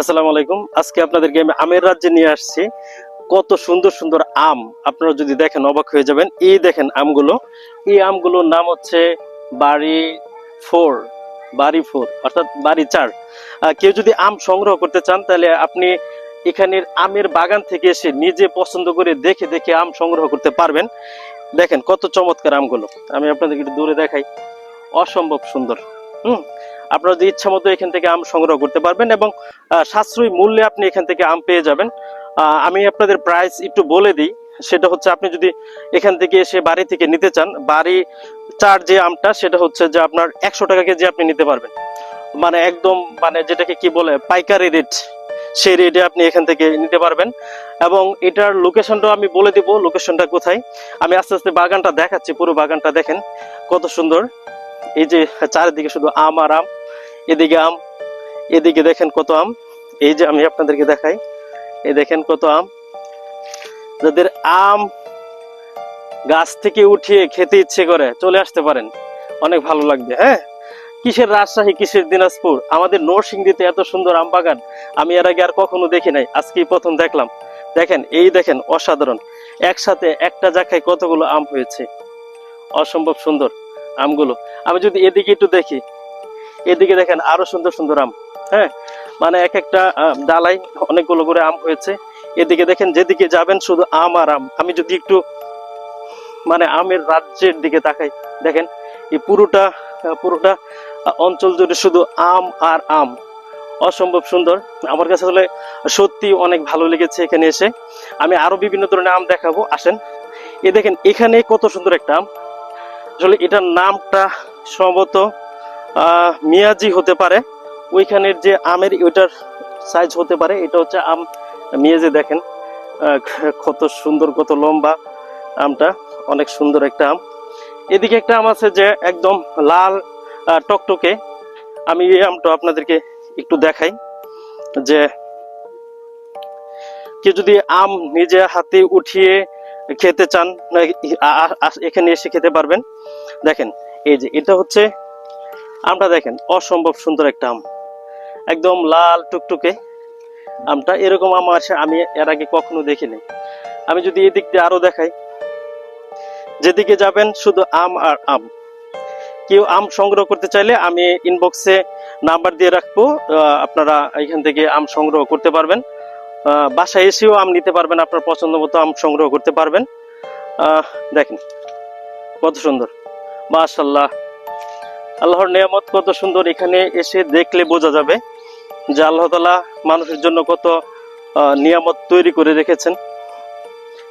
আসসালামু আলাইকুম। আজকে আপনাদেরকে আমি আমের রাজ্যে নিয়ে আসছি। কত সুন্দর সুন্দর আম। আপনারা যদি দেখেন অবাক হয়ে যাবেন। এই দেখেন আমগুলো। এই আমগুলোর নাম হচ্ছে বাড়ি ফোর বাড়ি ফোর, অর্থাৎ বাড়ি চার। কেউ যদি আম সংগ্রহ করতে চান, তাহলে আপনি এখানের আমের বাগান থেকে এসে নিজে পছন্দ করে দেখে দেখে আম সংগ্রহ করতে পারবেন। দেখেন কত চমৎকার আমগুলো। আমি আপনাদেরকে একটু দূরে দেখাই। অসম্ভব সুন্দর। হুম? আপনারা যদি ইচ্ছা মতো এখান থেকে আম সংগ্রহ করতে পারবেন এবং সাশ্রয়ী মূল্যে আপনি এখান থেকে আম পেয়ে যাবেন। আমি আপনাদের প্রাইস একটু বলে দিই। সেটা হচ্ছে আপনি যদি এখান থেকে এসে বাড়ি থেকে নিতে চান, বাড়ি চার যে আমটা, সেটা হচ্ছে যে আপনার একশো টাকা কেজি আপনি নিতে পারবেন। মানে একদম মানে যেটাকে কি বলে, পাইকারি রেট সেই রেটে আপনি এখান থেকে নিতে পারবেন। এবং এটার লোকেশনটাও আমি বলে দিব লোকেশনটা কোথায়। আমি আস্তে আস্তে বাগানটা দেখাচ্ছি, পুরো বাগানটা দেখেন কত সুন্দর। এই যে চারিদিকে শুধু আম আর আম। এদিকে আম, এদিকে দেখেন কত আম। এই যে আমি আপনাদেরকে দেখাই, এই দেখেন কত আম। যাদের আম গাছ থেকে উঠিয়ে খেতে ইচ্ছে করে, চলে আসতে পারেন। অনেক ভালো লাগবে হ্যাঁ? কিসের রাজশাহী, কিসের দিনাজপুর? আমাদের নরসিংদীতে এত সুন্দর আম বাগান, আমি এর আগে আর কখনো দেখি নাই, আজকেই প্রথম দেখলাম। দেখেন, এই দেখেন, অসাধারণ। একসাথে একটা জায়গায় কতগুলো আম হয়েছে। অসম্ভব সুন্দর আমগুলো। আমি যদি এদিকে একটু দেখি এদিকে দেখেন আরও সুন্দর সুন্দর আম হ্যাঁ? মানে এক একটা ডালাই অনেকগুলো করে আম হয়েছে। এদিকে দেখেন যেদিকে যাবেন শুধু আম আর আম। আমি যদি একটু মানে আমের রাজ্যের দিকে তাকাই, দেখেন এই পুরোটা পুরোটা অঞ্চল জুড়ে শুধু আম আর আম। অসম্ভব সুন্দর। আমার কাছে আসলে সত্যি অনেক ভালো লেগেছে এখানে এসে। আমি আরও বিভিন্ন ধরনের আম দেখাবো। আসেন। এ দেখেন, এখানে কত সুন্দর একটা আম। আসলে এটার নামটা সম্ভবত মিয়াজি হতে পারে। ওইখানের যে আমের ওইটার সাইজ হতে পারে। এটা হচ্ছে আম। মিয়াজি দেখেন কত সুন্দর, কত লম্বা আমটা। অনেক সুন্দর একটা আম। এদিকে একটা আম আছে যে একদম লাল টকটকে। আমি এই আমটা আপনাদেরকে একটু দেখাই যে কেউ যদি আম নিজে হাতে উঠিয়ে খেতে চান এখানে এসে খেতে পারবেন। দেখেন, এই যে এটা হচ্ছে আমটা দেখেন, অসম্ভব সুন্দর একটা আম। একদম লাল টুকটুকে আমটা। এরকম আম আসে, আমি এর আগে কখনো দেখিনি। আমি যদি এদিক দিয়ে আরও দেখাই, যেদিকে যাবেন শুধু আম আর আম। কেউ আম সংগ্রহ করতে চাইলে আমি ইনবক্সে নাম্বার দিয়ে রাখব আপনারা এখান থেকে আম সংগ্রহ করতে পারবেন। বাসায় এসেও আম নিতে পারবেন, আপনার পছন্দ মতো আম সংগ্রহ করতে পারবেন। দেখেন, কত সুন্দর। মাশাল্লাহ আল্লাহর নিয়ামত কত সুন্দর এখানে এসে দেখলে বোঝা যাবে যে আল্লাহ তালা মানুষের জন্য কত নিয়ামত তৈরি করে রেখেছেন।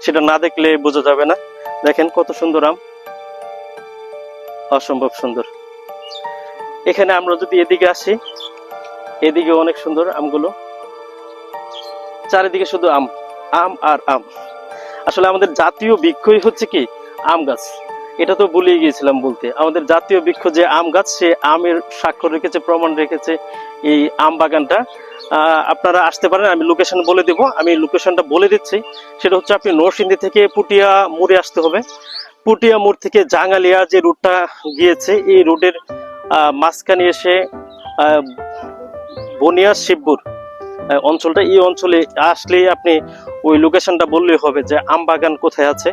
সেটা না দেখলে বোঝা যাবে না। দেখেন কত সুন্দর আম। অসম্ভব সুন্দর। এখানে আমরা যদি এদিকে আসি, এদিকে অনেক সুন্দর আমগুলো। চারিদিকে শুধু আম আম আর আম। আসলে আমাদের জাতীয় বৃক্ষই হচ্ছে কি? আম গাছ। এটা তো ভুলিয়ে গিয়েছিলাম বলতে। আমাদের জাতীয় বৃক্ষ যে আম গাছ, সে আমের স্বাক্ষর রেখেছে, প্রমাণ রেখেছে এই আম বাগানটা। আপনারা আসতে পারেন, আমি লোকেশন বলে দেব। আমি লোকেশনটা বলে দিচ্ছি। সেটা হচ্ছে আপনি নরসিংদী থেকে পুটিয়া মোড়ে আসতে হবে। পুটিয়া মোড় থেকে জাঙ্গালিয়া যে রুটটা গিয়েছে, এই রুটের মাঝখানে এসে বনিয়া শিবপুর। অঞ্চলটা, এই অঞ্চলে আসলেই আপনি ওই লোকেশনটা বললেই হবে যে আম বাগান কোথায় আছে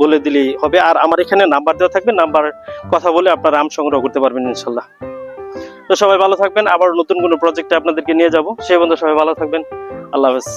বলে দিলেই হবে। আর আমার এখানে নাম্বার দেওয়া থাকবে নাম্বার কথা বলে আপনার আম সংগ্রহ করতে পারবেন ইনশাল্লাহ। তো সবাই ভালো থাকবেন, আবার নতুন কোনো প্রজেক্টে আপনাদেরকে নিয়ে যাব। সেই বন্ধু সবাই ভালো থাকবেন। আল্লাহ হাফেজ।